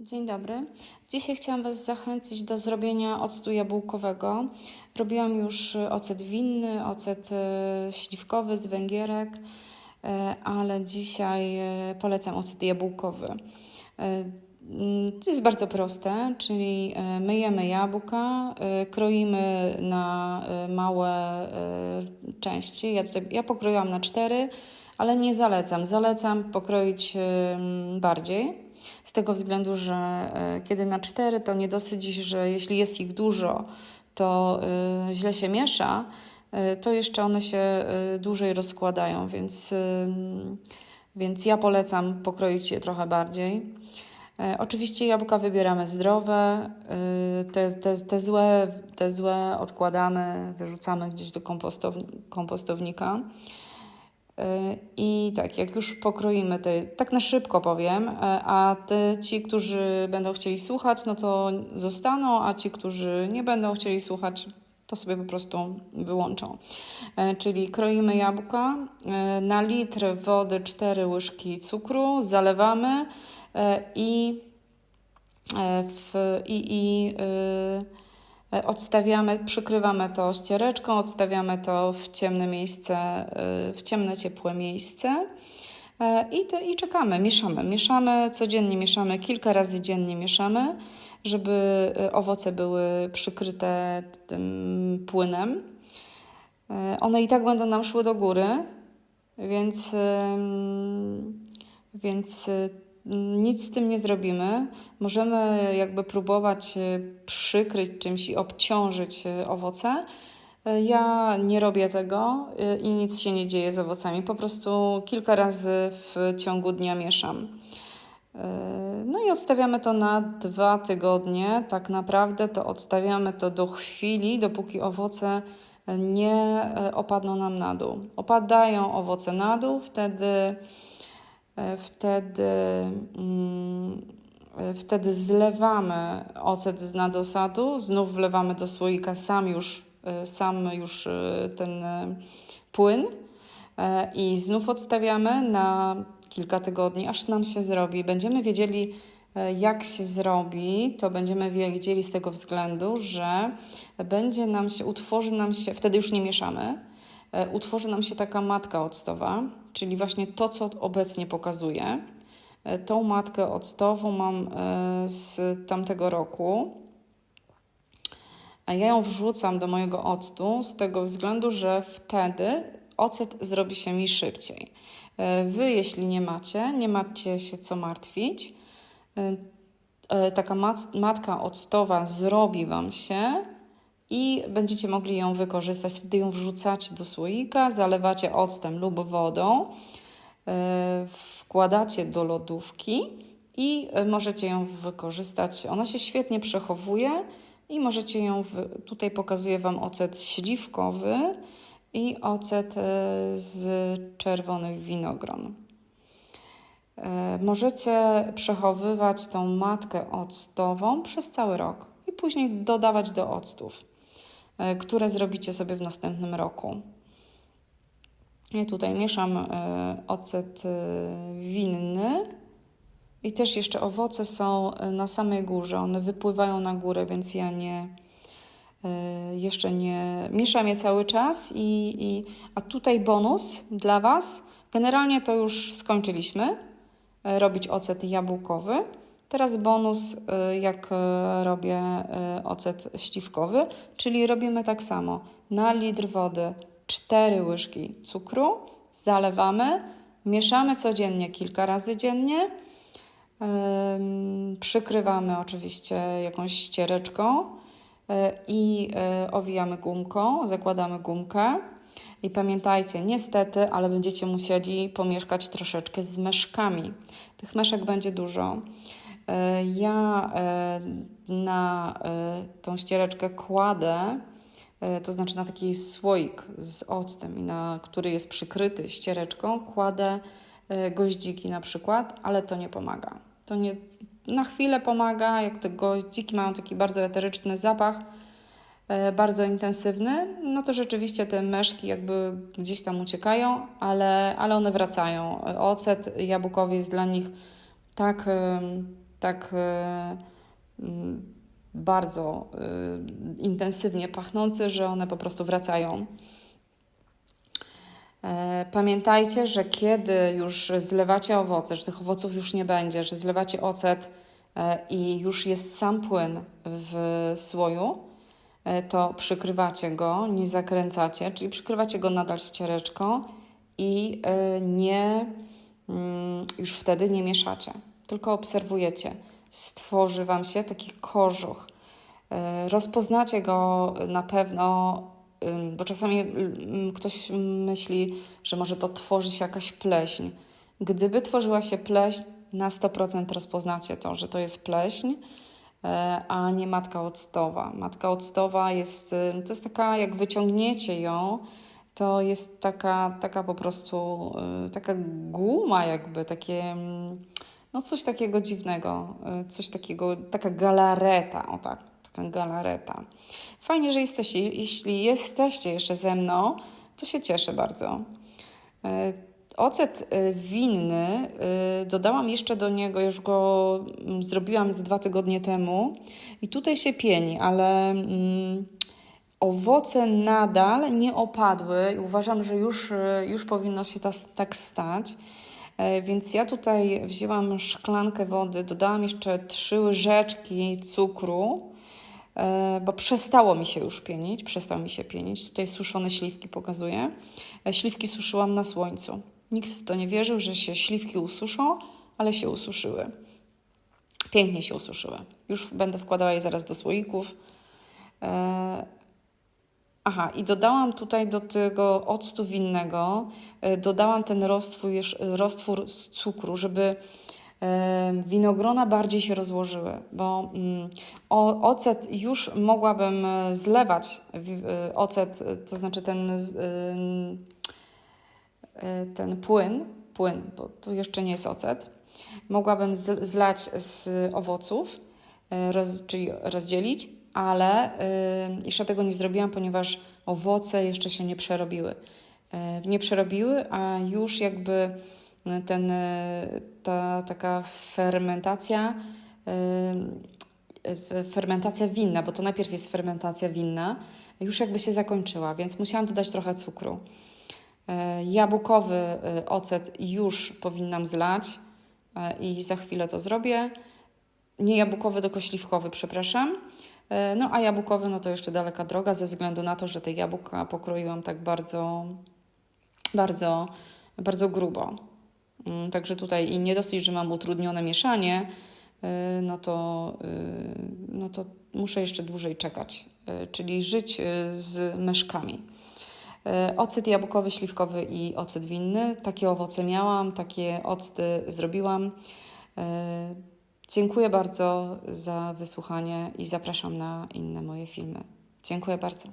Dzień dobry. Dzisiaj chciałam Was zachęcić do zrobienia octu jabłkowego. Robiłam już y, ocet winny, ocet y, śliwkowy z węgierek, y, ale dzisiaj polecam ocet jabłkowy. To jest bardzo proste, czyli myjemy jabłka, kroimy na małe części. Ja, tutaj, ja pokroiłam na cztery, ale nie zalecam. Zalecam pokroić bardziej. Z tego względu, że e, kiedy na cztery, to nie dosyć, że jeśli jest ich dużo, to e, źle się miesza, e, to jeszcze one się dłużej rozkładają, więc, więc ja polecam pokroić je trochę bardziej. Oczywiście jabłka wybieramy zdrowe, te, te, te, złe, te złe odkładamy, wyrzucamy gdzieś do kompostow- kompostownika. I tak, jak już pokroimy te, tak na szybko powiem, e, a te, ci, którzy będą chcieli słuchać, no to zostaną, a ci, którzy nie będą chcieli słuchać, to sobie po prostu wyłączą. E, Czyli kroimy jabłka, e, na litr wody 4 łyżki cukru, zalewamy e, i, e, w, i, i E, Odstawiamy, przykrywamy to ściereczką, odstawiamy to w ciemne miejsce, y, w ciemne, ciepłe miejsce E, i, te, i czekamy, mieszamy. Mieszamy, codziennie mieszamy, kilka razy dziennie mieszamy, żeby owoce były przykryte tym płynem. E, One i tak będą nam szły do góry, więc, więc nic z tym nie zrobimy. Możemy jakby próbować y, przykryć czymś i obciążyć y, owoce. Y, Ja nie robię tego i nic się nie dzieje z owocami. Po prostu kilka razy w ciągu dnia mieszam. No i odstawiamy to na dwa tygodnie. Tak naprawdę to odstawiamy to do chwili, dopóki owoce nie opadną nam na dół. Opadają owoce na dół, wtedy E, Wtedy, mm, e, wtedy zlewamy ocet z nadosadu, znów wlewamy do słoika sam już, e, sam już e, ten e, płyn e, i znów odstawiamy na kilka tygodni, aż nam się zrobi. Będziemy wiedzieli, e, jak się zrobi, to będziemy wiedzieli z tego względu, że będzie nam się, utworzy nam się, wtedy już nie mieszamy, e, utworzy nam się taka matka octowa, czyli właśnie to, co obecnie pokazuję. E, Tą matkę octową mam e, z tamtego roku. A ja ją wrzucam do mojego octu z tego względu, że wtedy ocet zrobi się mi szybciej. E, Wy, jeśli nie macie, nie macie się co martwić. E, e, Taka mat- matka octowa zrobi Wam się i będziecie mogli ją wykorzystać. Wtedy ją wrzucacie do słoika, zalewacie octem lub wodą, e, wkładacie do lodówki i e, możecie ją wykorzystać. Ona się świetnie przechowuje i możecie ją, tutaj pokazuję Wam ocet śliwkowy i ocet e, z czerwonych winogron. Możecie przechowywać tą matkę octową przez cały rok i później dodawać do octów, które zrobicie sobie w następnym roku. Ja tutaj mieszam e, ocet e, winny i też jeszcze owoce są e, na samej górze, one wypływają na górę, więc ja nie e, jeszcze nie mieszam je cały czas i, i a tutaj bonus dla Was. Generalnie to już skończyliśmy e, robić ocet jabłkowy. Teraz bonus, e, jak e, robię e, ocet śliwkowy, czyli robimy tak samo. Na litr wody 4 łyżki cukru, zalewamy, mieszamy codziennie, kilka razy dziennie. Przykrywamy oczywiście jakąś ściereczką i owijamy gumką, zakładamy gumkę. I pamiętajcie, niestety, ale będziecie musieli pomieszkać troszeczkę z meszkami. Tych meszek będzie dużo. E, Ja e, na e, tą ściereczkę kładę, to znaczy na taki słoik z octem, i na który jest przykryty ściereczką, kładę goździki na przykład, ale to nie pomaga. To nie, na chwilę pomaga, jak te goździki mają taki bardzo eteryczny zapach, bardzo intensywny, no to rzeczywiście te meszki jakby gdzieś tam uciekają, ale, ale one wracają. Ocet jabłkowy jest dla nich tak, tak e, mm, bardzo e, intensywnie pachnący, że one po prostu wracają. E, Pamiętajcie, że kiedy już zlewacie owoce, że tych owoców już nie będzie, że zlewacie ocet i już jest sam płyn w słoju, to przykrywacie go, nie zakręcacie, czyli przykrywacie go nadal ściereczką i nie, mm, już wtedy nie mieszacie, tylko obserwujecie. Stworzy Wam się taki kożuch. E, Rozpoznacie go na pewno, bo czasami ktoś myśli, że może to tworzy się jakaś pleśń. Gdyby tworzyła się pleśń, na 100% rozpoznacie to, że to jest pleśń, e, a nie matka octowa. Matka octowa jest, y, to jest taka, jak wyciągniecie ją, to jest taka, taka po prostu, y, taka guma jakby, takie, mm, no coś takiego dziwnego, y, coś takiego, taka galareta, o tak, taka galareta. Fajnie, że jesteście. Jeśli jesteście jeszcze ze mną, to się cieszę bardzo. E, Ocet e, winny, dodałam jeszcze do niego, już go mm, zrobiłam z dwa tygodnie temu i tutaj się pieni, ale mm, owoce nadal nie opadły i uważam, że już, już powinno się tas, tak stać. E, Więc ja tutaj wzięłam szklankę wody, dodałam jeszcze trzy łyżeczki cukru, e, bo przestało mi się już pienić, przestał mi się pienić. Tutaj suszone śliwki pokazuję. E, Śliwki suszyłam na słońcu. Nikt w to nie wierzył, że się śliwki ususzą, ale się ususzyły. Pięknie się ususzyły. Już będę wkładała je zaraz do słoików. E, Aha, i dodałam tutaj do tego octu winnego, e, dodałam ten roztwór, jeż- roztwór z cukru, żeby e, winogrona bardziej się rozłożyły, bo mm, ocet już mogłabym e, zlewać, e, ocet, e, to znaczy ten, e, e, ten płyn, płyn, bo tu jeszcze nie jest ocet, mogłabym zlać z owoców, e, czyli rozdzielić, ale y, jeszcze tego nie zrobiłam, ponieważ owoce jeszcze się nie przerobiły. Y, nie przerobiły, a już jakby ten, y, ta taka fermentacja, y, y, fermentacja winna, bo to najpierw jest fermentacja winna, już jakby się zakończyła, więc musiałam dodać trochę cukru. Y, Jabłkowy y, ocet już powinnam zlać y, i za chwilę to zrobię. Nie jabłkowy, tylko śliwkowy, przepraszam. E, No a jabłkowy, no to jeszcze daleka droga, ze względu na to, że te jabłka pokroiłam tak bardzo, bardzo, bardzo grubo. Mm, Także tutaj i nie dosyć, że mam utrudnione mieszanie, e, no to, e, no to muszę jeszcze dłużej czekać, czyli żyć z myszkami. Ocet jabłkowy, śliwkowy i ocet winny. Takie owoce miałam, takie octy zrobiłam. Dziękuję bardzo za wysłuchanie i zapraszam na inne moje filmy. Dziękuję bardzo.